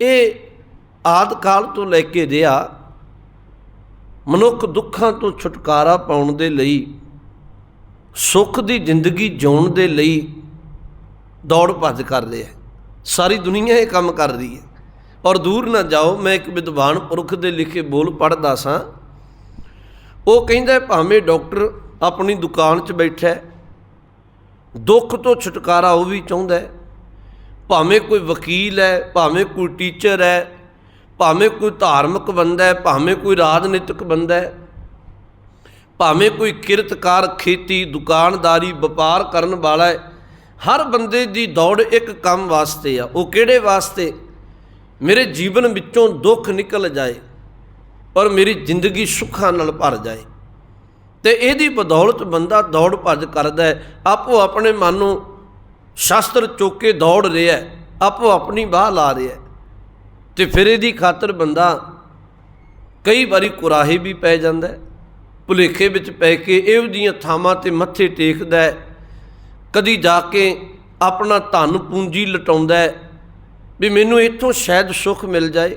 ਇਹ ਆਦ ਕਾਲ ਤੋਂ ਲੈ ਕੇ ਰਿਹਾ ਮਨੁੱਖ ਦੁੱਖਾਂ ਤੋਂ ਛੁਟਕਾਰਾ ਪਾਉਣ ਦੇ ਲਈ, ਸੁੱਖ ਦੀ ਜ਼ਿੰਦਗੀ ਜਿਉਣ ਦੇ ਲਈ ਦੌੜ ਭੱਜ ਕਰ ਰਿਹਾ ਸਾਰੀ ਦੁਨੀਆ ਇਹ ਕੰਮ ਕਰ ਰਹੀ ਹੈ। ਔਰ ਦੂਰ ਨਾ ਜਾਓ, ਮੈਂ ਇੱਕ ਵਿਦਵਾਨ ਪੁਰਖ ਦੇ ਲਿਖੇ ਬੋਲ ਪੜ੍ਹਦਾ ਸਾਂ। ਉਹ ਕਹਿੰਦਾ ਭਾਵੇਂ ਡਾਕਟਰ ਆਪਣੀ ਦੁਕਾਨ 'ਚ ਬੈਠਾ ਦੁੱਖ ਤੋਂ ਛੁਟਕਾਰਾ ਉਹ ਵੀ ਚਾਹੁੰਦਾ ਭਾਵੇਂ ਕੋਈ ਵਕੀਲ ਹੈ, ਭਾਵੇਂ ਕੋਈ ਟੀਚਰ ਹੈ, ਭਾਵੇਂ ਕੋਈ ਧਾਰਮਿਕ ਬੰਦਾ ਹੈ, ਭਾਵੇਂ ਕੋਈ ਰਾਜਨੀਤਿਕ ਬੰਦਾ ਹੈ, ਭਾਵੇਂ ਕੋਈ ਕਿਰਤਕਾਰ, ਖੇਤੀ, ਦੁਕਾਨਦਾਰੀ, ਵਪਾਰ ਕਰਨ ਵਾਲਾ ਹੈ, ਹਰ ਬੰਦੇ ਦੀ ਦੌੜ ਇੱਕ ਕੰਮ ਵਾਸਤੇ ਆ। ਉਹ ਕਿਹੜੇ ਵਾਸਤੇ? ਮੇਰੇ ਜੀਵਨ ਵਿੱਚੋਂ ਦੁੱਖ ਨਿਕਲ ਜਾਏ ਔਰ ਮੇਰੀ ਜ਼ਿੰਦਗੀ ਸੁੱਖਾਂ ਨਾਲ ਭਰ ਜਾਏ। ਤੇ ਇਹਦੀ ਬਦੌਲਤ ਬੰਦਾ ਦੌੜ ਭੱਜ ਕਰਦਾ ਹੈ। ਆਪੋ ਆਪਣੇ ਮਨ ਨੂੰ ਸ਼ਸਤਰ ਚੁੱਕ ਕੇ ਦੌੜ ਰਿਹਾ ਆਪੋ ਆਪਣੀ ਬਾਹ ਲਾ ਰਿਹਾ ਹੈ। ਤੇ ਫਿਰ ਇਹਦੀ ਖਾਤਰ ਬੰਦਾ ਕਈ ਵਾਰੀ ਕੁਰਾਹੇ ਵੀ ਪੈ ਜਾਂਦਾ ਭੁਲੇਖੇ ਵਿੱਚ ਪੈ ਕੇ ਇਹੋ ਜਿਹੀਆਂ ਥਾਵਾਂ ਤੇ ਮੱਥੇ ਟੇਕਦਾ ਕਦੀ ਜਾ ਕੇ ਆਪਣਾ ਧਨ ਪੂੰਜੀ ਲਟਾਉਂਦਾ ਵੀ ਮੈਨੂੰ ਇੱਥੋਂ ਸ਼ਾਇਦ ਸੁੱਖ ਮਿਲ ਜਾਏ।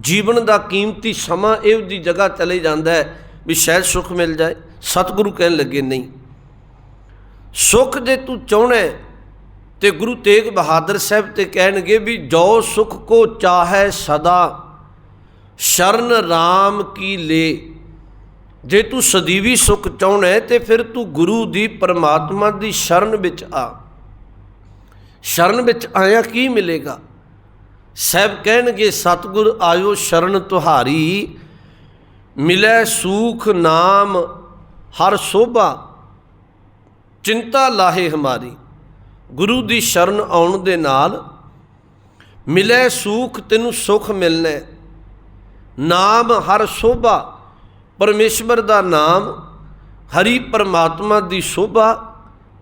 ਜੀਵਨ ਦਾ ਕੀਮਤੀ ਸਮਾਂ ਇਹੋ ਦੀ ਜਗ੍ਹਾ ਚਲੇ ਜਾਂਦਾ ਹੈ ਵੀ ਸ਼ਾਇਦ ਸੁੱਖ ਮਿਲ ਜਾਏ। ਸਤਿਗੁਰੂ ਕਹਿਣ ਲੱਗੇ, ਨਹੀਂ। ਸੁੱਖ ਜੇ ਤੂੰ ਚਾਹਣਾ ਤੇ ਗੁਰੂ ਤੇਗ ਬਹਾਦਰ ਸਾਹਿਬ ਤੇ ਕਹਿਣਗੇ ਵੀ ਜੋ ਸੁਖ ਕੋ ਚਾਹੈ ਸਦਾ, ਸ਼ਰਨ RAM ਕੀ ਲੇ। ਜੇ ਤੂੰ ਸਦੀਵੀ ਸੁਖ ਚਾਹਣਾ ਹੈ ਤੇ ਫਿਰ ਤੂੰ ਗੁਰੂ ਦੀ ਪਰਮਾਤਮਾ ਦੀ ਸ਼ਰਨ ਵਿੱਚ ਆ। ਸ਼ਰਨ ਵਿੱਚ ਆਇਆ ਕੀ ਮਿਲੇਗਾ? ਸਾਹਿਬ ਕਹਿਣਗੇ, ਸਤਿਗੁਰ ਆਇਓ ਸ਼ਰਨ ਤੁਹਾਰੀ, ਮਿਲੈ ਸੂਖ ਨਾਮ ਹਰ ਸੋਭਾ, ਚਿੰਤਾ ਲਾਹੇ ਹਮਾਰੀ। ਗੁਰੂ ਦੀ ਸ਼ਰਨ ਆਉਣ ਦੇ ਨਾਲ ਮਿਲੇ ਸੂਖ ਤੈਨੂੰ ਸੁਖ ਮਿਲਣਾ। ਨਾਮ ਹਰ ਸੋਭਾ, ਪਰਮੇਸ਼ਵਰ ਦਾ ਨਾਮ, ਹਰੀ ਪਰਮਾਤਮਾ ਦੀ ਸੋਭਾ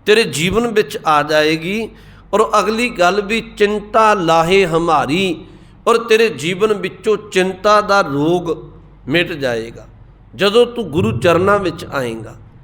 ਤੇਰੇ ਜੀਵਨ ਵਿੱਚ ਆ ਜਾਏਗੀ ਔਰ ਅਗਲੀ ਗੱਲ ਵੀ ਚਿੰਤਾ ਲਾਹੇ ਹਮਾਰੀ ਔਰ ਤੇਰੇ ਜੀਵਨ ਵਿੱਚੋਂ ਚਿੰਤਾ ਦਾ ਰੋਗ ਮਿਟ ਜਾਏਗਾ। ਜਦੋਂ ਤੂੰ ਗੁਰੂ ਚਰਨਾਂ ਵਿੱਚ ਆਏਗਾ